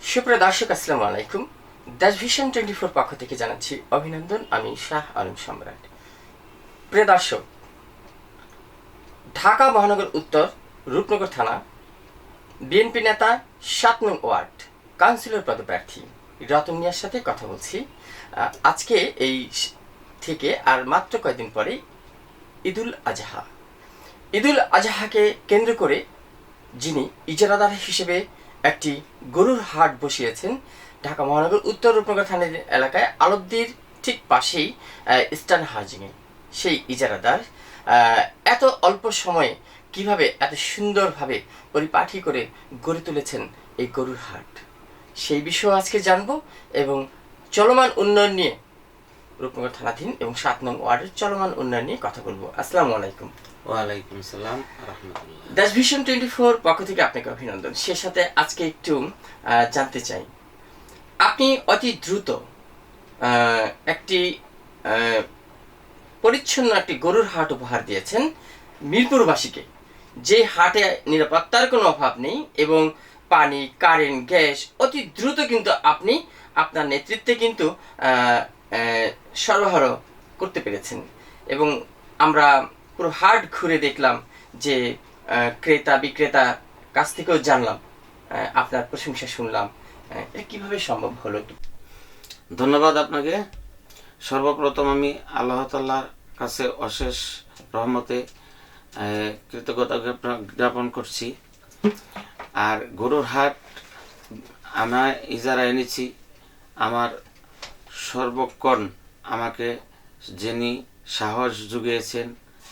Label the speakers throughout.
Speaker 1: সুপ্রিয় দর্শক, আসসালামু আলাইকুম। দেশ ভিশন টোয়েন্টি ফোর পক্ষ থেকে জানাচ্ছি অভিনন্দন, আমি শাহ আলম সম্রাট। প্রিয় দর্শক, ঢাকা মহানগর উত্তর, রূপনগর থানা, বিএনপি নেতা সাত নং ওয়ার্ড, কাউন্সিলর পদপ্রার্থী রতন মিয়ার সাথে কথা বলছি। আজকে এই থেকে আর মাত্র কয়েকদিন পরে ঈদুল আজহা। ঈদুল আজহাকে কেন্দ্র করে যিনি ইজারাদার হিসেবে একটি গরুর হাট বসিয়েছেন ঢাকা মহানগর উত্তর রূপনগর থানার এলাকায় আলবদির ঠিক পাশেই ইস্টার্ন হাউজিংয়ে। সেই ইজারাদার এত অল্প সময়ে কীভাবে এত সুন্দরভাবে পরিপাঠি করে গড়ে তুলেছেন এই গরুর হাট? সেই বিষয়ে আজকে জানব এবং চলমান উন্নয়ন নিয়ে রূপনগর থানাধীন এবং সাত নং ওয়ার্ডের চলমান উন্নয়ন নিয়ে কথা বলব। আসসালামু আলাইকুম।
Speaker 2: ওয়ালাইকুম সালাম রহমতুল্লাহ।
Speaker 1: ভিশন টোয়েন্টি ফোর পক্ষ থেকে আপনাকে অভিনন্দন। সে সাথে আজকে একটু জানতে চাই। আপনি অতি দ্রুত একটি পরিচ্ছন্ন একটি গরুর হাট উপহার দিয়েছেন মিরপুরবাসীকে। যে হাটে নিরাপত্তার কোনো অভাব নেই এবং পানি কারেন্ট গ্যাস অতি দ্রুত কিন্তু আপনি আপনার নেতৃত্বে কিন্তু সরবরাহ করতে পেরেছেন। এবং আমরা পুরো হাট ঘুরে দেখলাম যে ক্রেতা বিক্রেতা কাছ থেকেও জানলাম আপনার প্রশংসা শুনলাম এটা কীভাবে সম্ভব হলো?
Speaker 2: ধন্যবাদ আপনাকে। সর্বপ্রথম আমি আল্লাহ তাল্লাহর কাছে অশেষ রহমতে কৃতজ্ঞতা জ্ঞাপন- জ্ঞাপন করছি। আর গরুর হাট আমরা ইজারা এনেছি। আমার সর্বক্ষণ আমাকে যিনি সাহস জুগিয়েছেন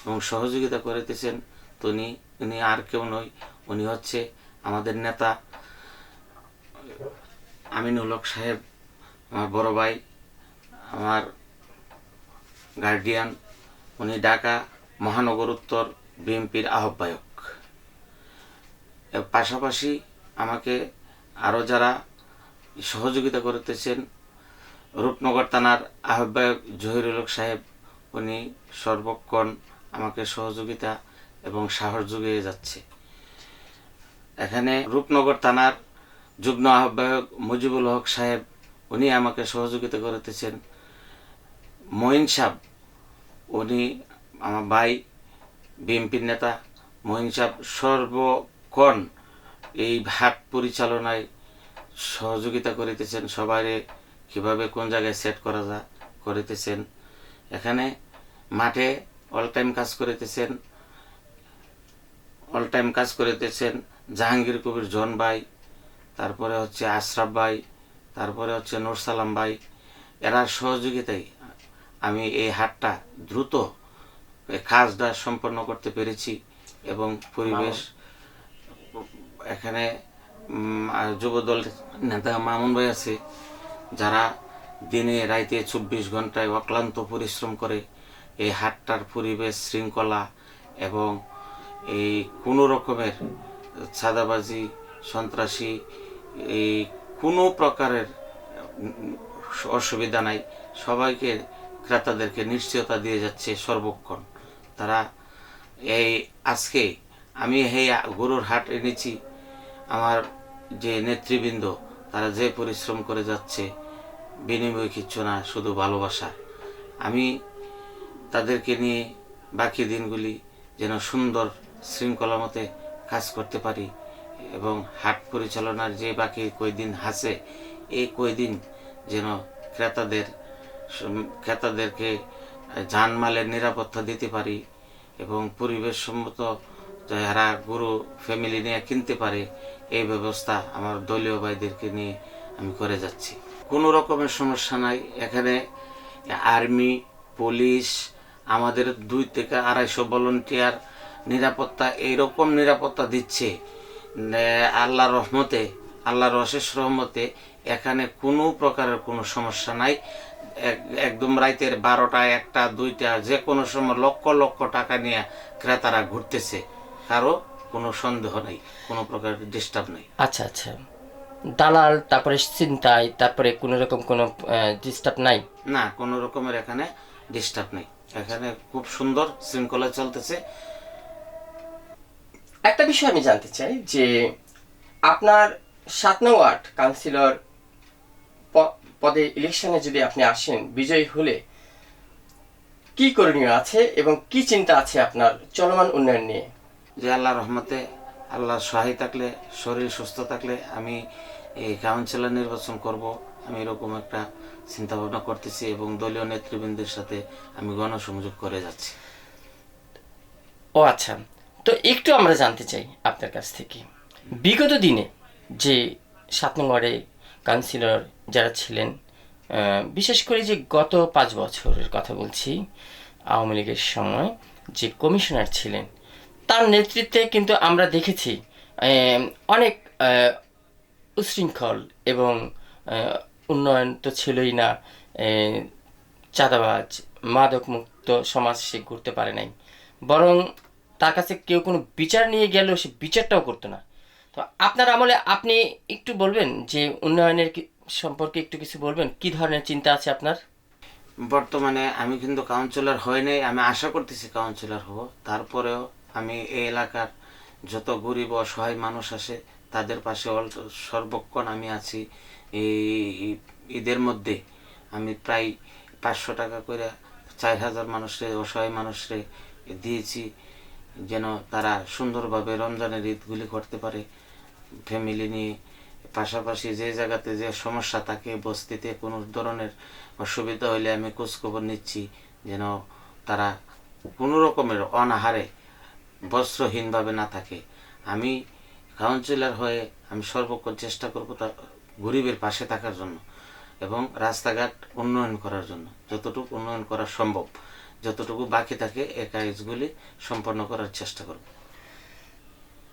Speaker 2: এবং সহযোগিতা করিতেছেন, তিনি উনি আর কেউ নয় উনি হচ্ছে আমাদের নেতা আমিনুল হক সাহেব, আমার বড় ভাই, আমার গার্ডিয়ান উনি ঢাকা মহানগর উত্তর বিএনপির আহ্বায়ক। পাশাপাশি আমাকে আরও যারা সহযোগিতা করতেছেন রূপনগর থানার আহ্বায়ক জহিরুল হক সাহেব, উনি সর্বক্ষণ আমাকে সহযোগিতা এবং সাহস জুগিয়ে যাচ্ছে। এখানে রূপনগর থানার যুগ্ম আহ্বায়ক মুজিবুল হক সাহেব, উনি আমাকে সহযোগিতা করতেছেন। মঈন সাহ উনি আমার ভাই, বিএনপির নেতা। মঈন সাহ সর্বক্ষণ এই হাট পরিচালনায় সহযোগিতা করিতেছেন সবাই কীভাবে কোন জায়গায় সেট করা যায় করিতেছেন। এখানে মাঠে অল টাইম কাজ করিতেছেন অল টাইম কাজ করিতেছেন জাহাঙ্গীর কবির জন ভাই তারপরে হচ্ছে আশরাফ ভাই তারপরে হচ্ছে নুরসালাম ভাই। এরা সহযোগিতায় আমি এই হাটটা দ্রুত কাজটা সম্পন্ন করতে পেরেছি এবং পরিবেশ এখানে যুবদল নেতা মামুন ভাই আছে যারা দিনে রাইতে চব্বিশ ঘন্টায় অক্লান্ত পরিশ্রম করে, এই হাটটার পরিবেশ শৃঙ্খলা এবং এই কোনো রকমের ছাদাবাজি সন্ত্রাসী, এই কোনো প্রকারের অসুবিধা নাই। সবাইকে ক্রেতাদেরকে নিশ্চয়তা দিয়ে যাচ্ছে সর্বক্ষণ। তারা এই আজকে আমি এই গরুর হাট এনেছি। আমার যে নেতৃবৃন্দ তারা যে পরিশ্রম করে যাচ্ছে, বিনিময় কিচ্ছু না, শুধু ভালোবাসা। আমি তাদেরকে নিয়ে বাকি দিনগুলি যেন সুন্দর শৃঙ্খলা মতে কাজ করতে পারি এবং হাট পরিচালনার যে বাকি কয়দিন আছে, এই কয়দিন যেন ক্রেতাদের ক্রেতাদেরকে জানমালের নিরাপত্তা দিতে পারি এবং পরিবেশ সম্মত যারা গরু ফ্যামিলি নিয়ে কিনতে পারে, এই ব্যবস্থা আমার দলীয় ভাইদেরকে নিয়ে আমি করে যাচ্ছি। কোনো রকমের সমস্যা নাই। এখানে আর্মি পুলিশ আমাদের দুই থেকে আড়াইশো ভলেন্টিয়ার নিরাপত্তা, এইরকম নিরাপত্তা দিচ্ছে। আল্লাহর রহমতে, আল্লাহর অশেষ রহমতে এখানে কোনো প্রকারের কোনো সমস্যা নাই। এক- একদম রাইতের বারোটা, একটা, দুইটা, যে কোনো সময় লক্ষ লক্ষ টাকা নিয়ে ক্রেতারা ঘুরতেছে। কারও কোনো সন্দেহ নেই কোনো প্রকার ডিস্টার্ব নেই।
Speaker 1: আচ্ছা আচ্ছা। দালাল তারপরে চিন্তায় তারপরে কোনো রকম কোনো ডিস্টার্ব নাই?
Speaker 2: না কোনো রকমের এখানে ডিস্টার্ব নেই। এখানে খুব সুন্দর শৃঙ্খলা চলতেছে।
Speaker 1: একটা বিষয় আমি জানতে চাই যে আপনার সাত নং ওয়ার্ড কাউন্সিলর পদে ইলেকশনে যদি আপনি আসেন বিজয়ী হলে কি করণীয় আছে এবং কি চিন্তা আছে আপনার চলমান উন্নয়ন নিয়ে?
Speaker 2: যে আল্লাহ রহমতে আল্লাহ সহায় থাকলে, শরীর সুস্থ থাকলে আমি এই কাউন্সিলর নির্বাচন করব। আমি এরকম একটা চিন্তা ভাবনা করতেছি এবং দলীয় নেতৃবৃন্দের সাথে আমি গণসংযোগ করে যাচ্ছি।
Speaker 1: ও আচ্ছা তো একটু আমরা জানতে চাই আপনার কাছ থেকে। বিগত দিনে যে সাত নম্বরে কাউন্সিলর যারা ছিলেন বিশেষ করে যে গত পাঁচ বছরের কথা বলছি, আওয়ামী লীগের সময় যে কমিশনার ছিলেন তার নেতৃত্বে কিন্তু আমরা দেখেছি অনেক উশৃঙ্খল এবং উন্নয়ন তো ছিলই না চাঁদাবাজ মাদক মুক্ত সমাজ সে করতে পারে নাই। বরং তার কাছে কেউ কোনো বিচার নিয়ে গেলেও সে বিচারটাও করতো না। তো আপনার আমলে আপনি একটু বলবেন যে উন্নয়নের সম্পর্কে একটু কিছু বলবেন? কি ধরনের চিন্তা আছে আপনার?
Speaker 2: বর্তমানে আমি কিন্তু কাউন্সিলর হই নাই, আমি আশা করতেছি কাউন্সিলর হব। তারপরেও আমি এই এলাকার যত গরিব অসহায় মানুষ আসে তাদের পাশে সর্বক্ষণ আমি আছি। এই ঈদের মধ্যে আমি প্রায় পাঁচশো টাকা করে চার হাজার মানুষরে, অসহায় মানুষরে দিয়েছি, যেন তারা সুন্দরভাবে রমজানের ঈদগুলি করতে পারে। ফ্যামিলি নিয়ে পাশাপাশি যে জায়গাতে যে সমস্যা থাকে, বস্তিতে কোনো ধরনের অসুবিধা হলে আমি খোঁজখবর নিচ্ছি, যেন তারা কোনো রকমের অনাহারে বস্ত্রহীনভাবে না থাকে। আমি কাউন্সিলর হয়ে আমি সর্বক্ষণ চেষ্টা করব তা গরিবের পাশে থাকার জন্য এবং রাস্তাঘাট উন্নয়ন করার জন্য। যতটুকু উন্নয়ন করা সম্ভব, যতটুকু বাকি থাকে এই কাজগুলি সম্পন্ন করার চেষ্টা করব।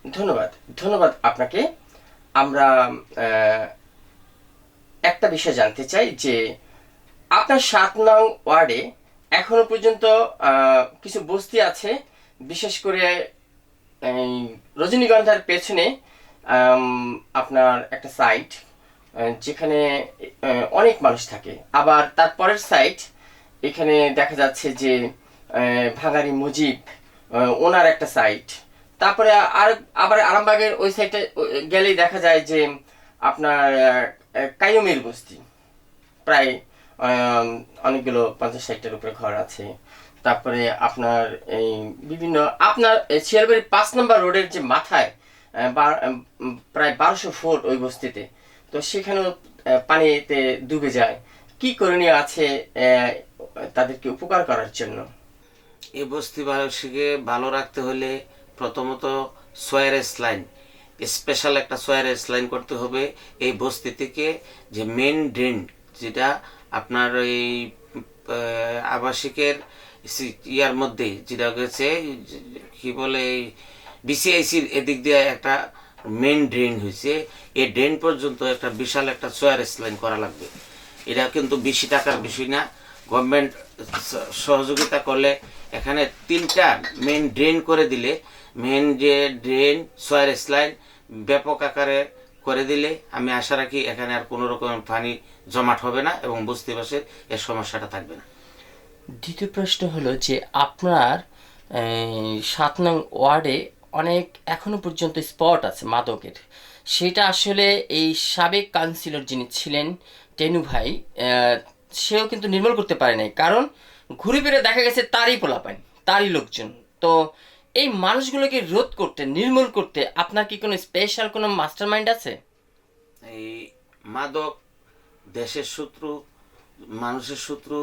Speaker 1: ধন্যবাদ। ধন্যবাদ আপনাকে। আমরা একটা বিষয় জানতে চাই যে আপনার সাত নং ওয়ার্ডে এখনও পর্যন্ত কিছু বস্তি আছে বিশেষ করে রজনীগন্ধার পেছনে আপনার একটা সাইট যেখানে অনেক মানুষ থাকে। আবার তারপরের সাইট এখানে দেখা যাচ্ছে যে ভাঙারি মুজিব ওনার একটা সাইট তারপরে আর আবার আরামবাগের ওই সাইটে গেলেই দেখা যায় যে আপনার আহ, কাইয়ুমের বস্তি। প্রায় অনেকগুলো পঞ্চাশ ষাটটার উপরে ঘর আছে। তারপরে আপনার এই বিভিন্ন, আপনার এই শিয়ালবাড়ি পাঁচ নম্বর রোডের যে মাথায় প্রায় বারোশো ফুট ওই বস্তিতে, তো সেখানেও পানিতে ডুবে যায়। কি করণীয় আছে তাদেরকে উপকার করার জন্য?
Speaker 2: এই বস্তিবাসীকে ভালো রাখতে হলে প্রথমত সোয়ারেস লাইন, স্পেশাল একটা সোয়ারেস লাইন করতে হবে। এই বস্তি থেকে যে মেন ড্রেন যেটা আপনার এই আবাসিকের ইয়ার মধ্যে যেটা গেছে কি বলে বিসিআইসির এদিক দিয়ে একটা মেন ড্রেন হয়েছে। এই ড্রেন পর্যন্ত একটা বিশাল একটা সোয়ারেস লাইন করা লাগবে। এটা কিন্তু বেশি টাকার বিষয় না। গভর্নমেন্ট সহযোগিতা করলে এখানে তিনটা মেন ড্রেন করে দিলে মেন যে ড্রেন সোয়ারেস লাইন ব্যাপক আকারে করে দিলে, আমি আশা রাখি এখানে আর কোনো রকম পানি জমাট হবে না এবং বস্তিবাসের এর সমস্যাটা থাকবে না।
Speaker 1: দ্বিতীয় প্রশ্ন হলো যে আপনার সাত নং ওয়ার্ডে অনেক এখনও পর্যন্ত স্পট আছে মাদকের। সেটা আসলে এই সাবেক কাউন্সিলর যিনি ছিলেন, টেনু ভাই সেও কিন্তু নির্মূল করতে পারে নাই। কারণ ঘুরে ফিরে দেখা গেছে তারই পোলাপান, তারই লোকজন। তো এই মানুষগুলোকে রোধ করতে, নির্মূল করতে আপনার কি কোনো স্পেশাল কোনো মাস্টার মাইন্ড আছে?
Speaker 2: এই মাদক, দেশের শত্রু, মানুষের শত্রু,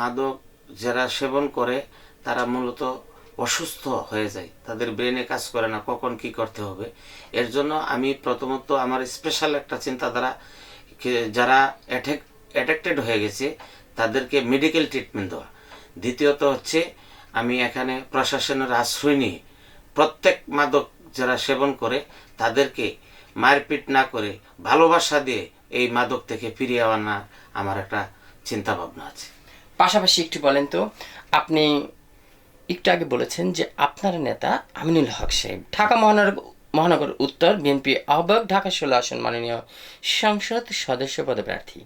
Speaker 2: মাদক যারা সেবন করে, তারা মূলত অসুস্থ হয়ে যায়। তাদের ব্রেনে কাজ করে না, কখন কি করতে হবে? এর জন্য আমি প্রথমত আমার স্পেশাল একটা চিন্তাধারা যারা অ্যাট্যাক্টেড হয়ে গেছে, তাদেরকে মেডিকেল ট্রিটমেন্ট দেওয়া। দ্বিতীয়ত হচ্ছে, আমি এখানে প্রশাসনের আশ্রয় নিয়ে, প্রত্যেক মাদক যারা সেবন করে, তাদেরকে মারপিট না করে ভালোবাসা দিয়ে এই মাদক থেকে ফিরিয়ে আনা আমার একটা চিন্তা ভাবনা আছে।
Speaker 1: পাশাপাশি একটু বলেন তো, আপনি একটু আগে বলেছেন যে আপনার নেতা আমিনুল হক সাহেব, ঢাকা মহানগর মহানগর উত্তর বিএনপি আহ্বায়ক, ঢাকা ষোলো আসন মাননীয় সংসদ সদস্য পদে প্রার্থী।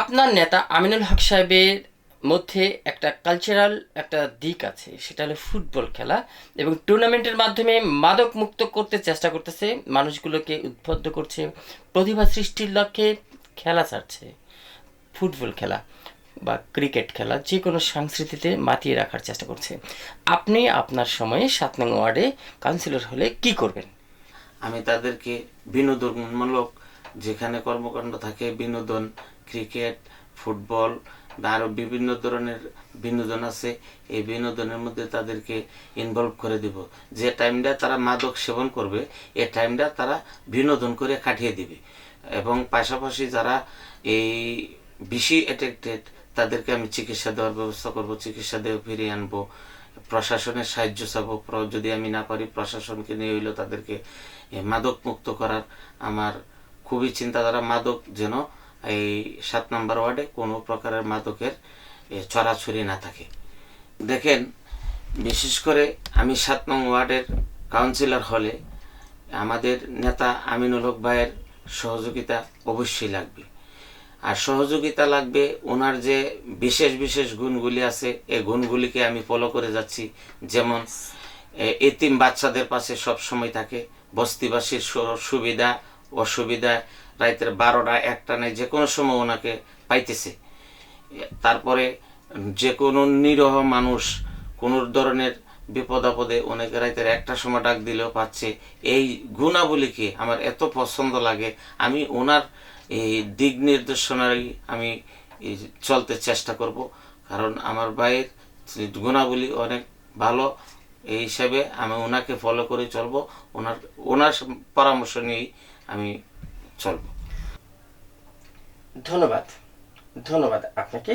Speaker 1: আপনার নেতা আমিনুল হক সাহেবের মধ্যে একটা কালচারাল একটা দিক আছে, সেটা হলো ফুটবল খেলা এবং টুর্নামেন্টের মাধ্যমে মাদক মুক্ত করতে চেষ্টা করতেছে, মানুষগুলোকে উদ্বুদ্ধ করছে, প্রতিভা সৃষ্টির লক্ষ্যে খেলা ছাড়ছে, ফুটবল খেলা। বা ক্রিকেট খেলা যে কোনো সংস্কৃতিতে মাতিয়ে রাখার চেষ্টা করছে। আপনি আপনার সময়ে সাত নং ওয়ার্ডে কাউন্সিলর হলে কি করবেন?
Speaker 2: আমি তাদেরকে বিনোদনমূলক যেখানে কর্মকাণ্ড থাকে, বিনোদন, ক্রিকেট, ফুটবল আরও বিভিন্ন ধরনের বিনোদন আছে, এই বিনোদনের মধ্যে তাদেরকে ইনভলভ করে দিব। যে টাইমটা তারা মাদক সেবন করবে, এ টাইমটা তারা বিনোদন করে কাটিয়ে দিবে। এবং পাশাপাশি যারা এই বেশি অ্যাট্রাক্টেড তাদেরকে আমি চিকিৎসা দেওয়ার ব্যবস্থা করব চিকিৎসা দিয়ে ফিরিয়ে আনব। প্রশাসনের সাহায্য চাবো যদি আমি না পারি প্রশাসনকে নিয়ে হইল তাদেরকে মাদক মুক্ত করার আমার খুবই চিন্তাধারা। মাদক যেন এই সাত নম্বর ওয়ার্ডে কোনো প্রকারের মাদকের এ, ছড়াছড়ি না থাকে। দেখেন বিশেষ করে আমি সাত নং ওয়ার্ডের কাউন্সিলর হলে আমাদের নেতা আমিনুল হক ভাইয়ের সহযোগিতা অবশ্যই লাগবে। আর সহযোগিতা লাগবে ওনার যে বিশেষ বিশেষ গুণগুলি আছে, এই গুণগুলিকে আমি ফলো করে যাচ্ছি। যেমন এতিম বাচ্চাদের পাশে সব সময় থাকে, বস্তিবাসীর সুবিধা, অসুবিধা রাতের বারোটা, একটা নেই, যে কোনো সময় ওনাকে পাইতেছে। তারপরে যে কোনো নিরহ মানুষ, কোনো ধরনের বিপদ আপদে অনেক রাতের একটা সময় ডাক দিলেও পাচ্ছে। এই গুণাবলীকে আমার এত পছন্দ লাগে, আমি ওনার এই দিক নির্দেশনারই আমি চলতে চেষ্টা করব। কারণ আমার ভাইয়ের গুণাবলী অনেক ভালো। এই হিসাবে আমি ওনাকে ফলো করে চলবো। ওনার ওনার পরামর্শ নিয়েই আমি চলবো।
Speaker 1: ধন্যবাদ। ধন্যবাদ আপনাকে।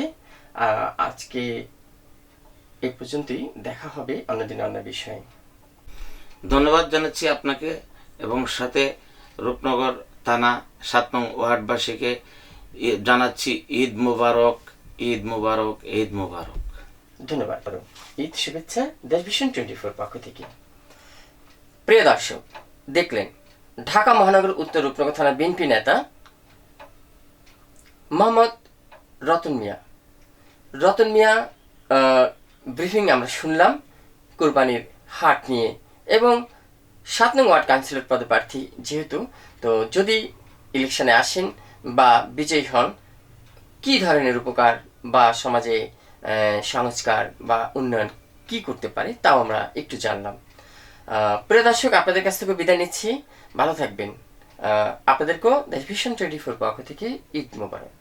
Speaker 1: আজকে এই পর্যন্তই দেখা হবে অন্যদিন অন্য বিষয়ে।
Speaker 2: ধন্যবাদ জানাচ্ছি আপনাকে এবং সাথে রূপনগর থানা, সাত নং ওয়ার্ডবাসীকে জানাচ্ছি, ঈদ মুবারক ঈদ মুবারক ঈদ মুবারক।
Speaker 1: ধন্যবাদ ঈদ শুভেচ্ছা দেশ ভিশন টোয়েন্টি ফোর পক্ষ থেকে। প্রিয় দর্শক, দেখলেন, ঢাকা মহানগর উত্তর রূপনগর থানা বিএনপি নেতা মোহাম্মদ রতন মিয়া। রতন মিয়া ব্রিফিং আমরা শুনলাম, কোরবানির হাট নিয়ে এবং সাত নং ওয়ার্ড কাউন্সিলর পদে প্রার্থী যেহেতু, তো যদি ইলেকশনে আসেন বা বিজয়ী হন, কি ধরনের উপকার বা সমাজে সংস্কার বা উন্নয়ন কি করতে পারে তাও আমরা একটু জানলাম। প্রিয় দর্শক, আপনাদের কাছ থেকে বিদায় নিচ্ছি। ভালো থাকবেন। আপনাদেরকেও ভিশন টোয়েন্টি ফোর পক্ষ থেকে ঈদ মোবারক।